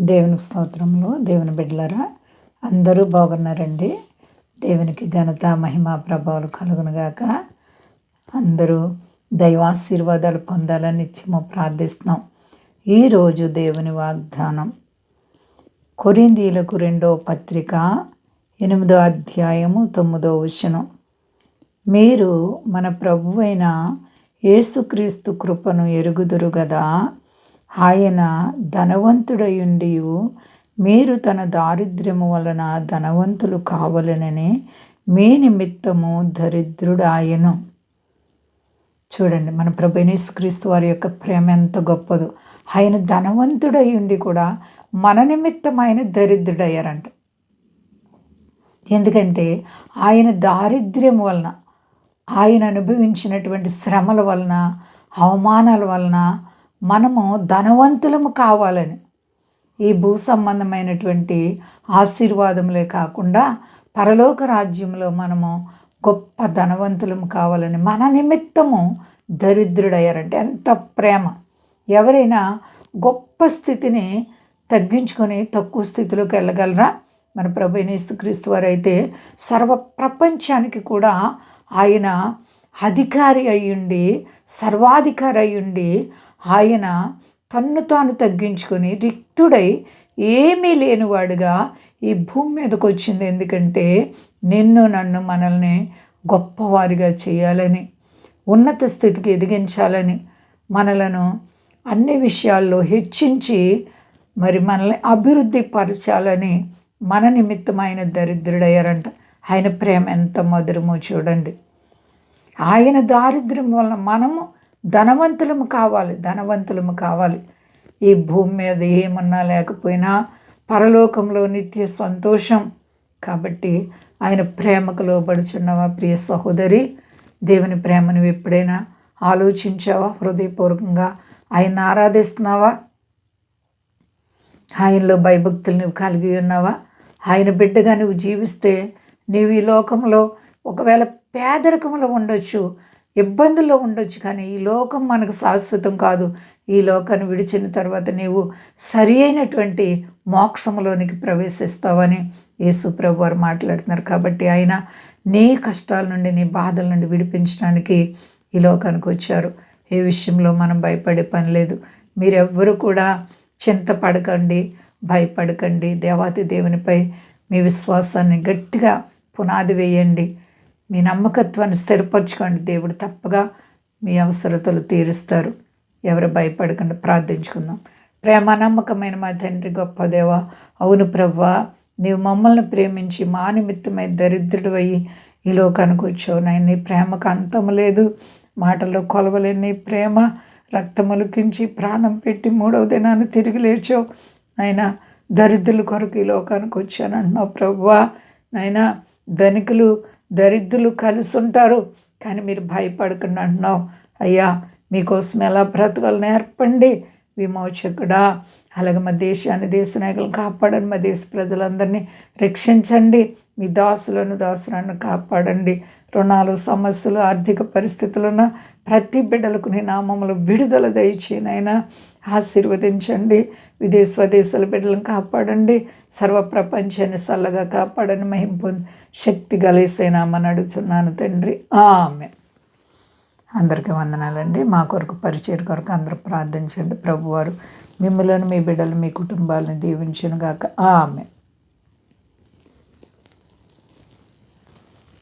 దేవుని స్తోత్రంలో దేవుని బిడ్డలరా అందరూ బాగున్నారండి. దేవునికి ఘనత మహిమ ప్రభావాలు కలుగునుగాక అందరూ దైవాశీర్వాదాలు పొందాలని నిత్యము ప్రార్థిస్తున్నాం. ఈరోజు దేవుని వాగ్దానం. కొరిందీలకు రెండో పత్రిక ఎనిమిదో అధ్యాయము తొమ్మిదో వచనం. మీరు మన ప్రభువైన యేసుక్రీస్తు కృపను ఎరుగుదురు గదా ఆయన ధనవంతుడయుండి మీరు తన దారిద్ర్యము వలన ధనవంతులు కావలననే మీ నిమిత్తము దరిద్రుడాయను. చూడండి మన ప్రభు వారి యొక్క ప్రేమ ఎంత గొప్పదో. ఆయన ధనవంతుడై ఉండి కూడా మన నిమిత్తం ఆయన దరిద్రుడయ్యారంట. ఎందుకంటే ఆయన దారిద్ర్యం వలన ఆయన అనుభవించినటువంటి శ్రమల వలన అవమానాల వలన మనము ధనవంతులము కావాలని. ఈ భూ సంబంధమైనటువంటి ఆశీర్వాదములే కాకుండా పరలోక రాజ్యంలో మనము గొప్ప ధనవంతులము కావాలని మన నిమిత్తము దరిద్రుడయ్యారంటే ఎంత ప్రేమ. ఎవరైనా గొప్ప స్థితిని తగ్గించుకొని తక్కువ స్థితిలోకి వెళ్ళగలరా? మన ప్రభు క్రీస్తు వారు అయితే సర్వ ప్రపంచానికి కూడా ఆయన అధికారి అయ్యుండి సర్వాధికారి అయ్యుండి ఆయన తన్ను తాను తగ్గించుకొని రిక్తుడై ఏమీ లేనివాడుగా ఈ భూమి మీదకి వచ్చింది ఎందుకంటే నిన్ను నన్ను మనల్ని గొప్పవారిగా చేయాలని ఉన్నత స్థితికి ఎదిగించాలని మనలను అన్ని విషయాల్లో హెచ్చించి మరి మనల్ని అభివృద్ధి పరచాలని మన నిమిత్తమైన దరిద్రుడయ్యారంట. ఆయన ప్రేమ ఎంత మధురమో చూడండి. ఆయన దారిద్ర్యం వలన మనము ధనవంతులము కావాలి ధనవంతులము కావాలి. ఈ భూమి మీద ఏమన్నా లేకపోయినా పరలోకంలో నిత్య సంతోషం. కాబట్టి ఆయన ప్రేమకు లోబడుచున్నావా ప్రియ సహోదరి? దేవుని ప్రేమను ఎప్పుడైనా ఆలోచించావా? హృదయపూర్వకంగా ఆయన ఆరాధిస్తున్నావా? ఆయనలో భయభక్తులు నువ్వు కలిగి ఉన్నావా? ఆయన బిడ్డగా నువ్వు జీవిస్తే నీవు ఈ లోకంలో ఒకవేళ పేదరికంలో ఉండొచ్చు ఇబ్బందుల్లో ఉండొచ్చు కానీ ఈ లోకం మనకు శాశ్వతం కాదు. ఈ లోకాన్ని విడిచిన తర్వాత నీవు సరి అయినటువంటి మోక్షంలోనికి ప్రవేశిస్తావని యేసుప్రభు వారు మాట్లాడుతున్నారు. కాబట్టి ఆయన నీ కష్టాల నుండి నీ బాధల నుండి విడిపించడానికి ఈ లోకానికి వచ్చారు. ఏ విషయంలో మనం భయపడే పని లేదు. మీరెవ్వరూ కూడా చింతపడకండి భయపడకండి. దేవాతి దేవునిపై మీ విశ్వాసాన్ని గట్టిగా పునాది వేయండి. మీ నమ్మకత్వాన్ని స్థిరపరచుకోండి. దేవుడు తప్పగా మీ అవసరతలు తీరుస్తారు. ఎవరు భయపడకుండా ప్రార్థించుకుందాం. ప్రేమ నమ్మకమైన మా తండ్రి గొప్ప దేవ అవును ప్రవ్వా నీవు మమ్మల్ని ప్రేమించి మా నిమిత్తమై దరిద్రుడు అయ్యి ఈ లోకానికి వచ్చావు. నాయన నీ ప్రేమకు అంతం లేదు. మాటల్లో కొలవలేని ప్రేమ రక్తములికించి ప్రాణం పెట్టి మూడవ దినాన్ని తిరిగి లేచావు. నాయన దరిద్రుల కొరకు ఈ లోకానికి వచ్చానంటున్నావు ప్రవ్వా. నాయన ధనికులు దరిద్రులు కలిసి ఉంటారు కానీ మీరు భయపడకుండా అంటున్నావు. అయ్యా మీకోసం ఎలా బ్రతకాలు నేర్పండి విమోచకుడా. అలాగే మా దేశాన్ని దేశ నాయకులను కాపాడండి. మా దేశ ప్రజలందరినీ రక్షించండి. మీ దాసులను దాసులను కాపాడండి. రుణాలు సమస్యలు ఆర్థిక పరిస్థితులను ప్రతి బిడ్డలకు నీ నామములు విడుదల దయచేనైనా ఆశీర్వదించండి. విదేశ స్వదేశాల బిడ్డలను కాపాడండి. సర్వ ప్రపంచాన్ని చల్లగా కాపాడని మహింపు శక్తి గలేసైనా అడుగుతున్నాను తండ్రి. ఆమె అందరికీ వందనాలండి. మా కొరకు పరిచయం కొరకు అందరూ ప్రార్థించండి. ప్రభువారు మిమ్మల్ని మీ బిడ్డలు మీ కుటుంబాలను దీవించను గాక ఆమె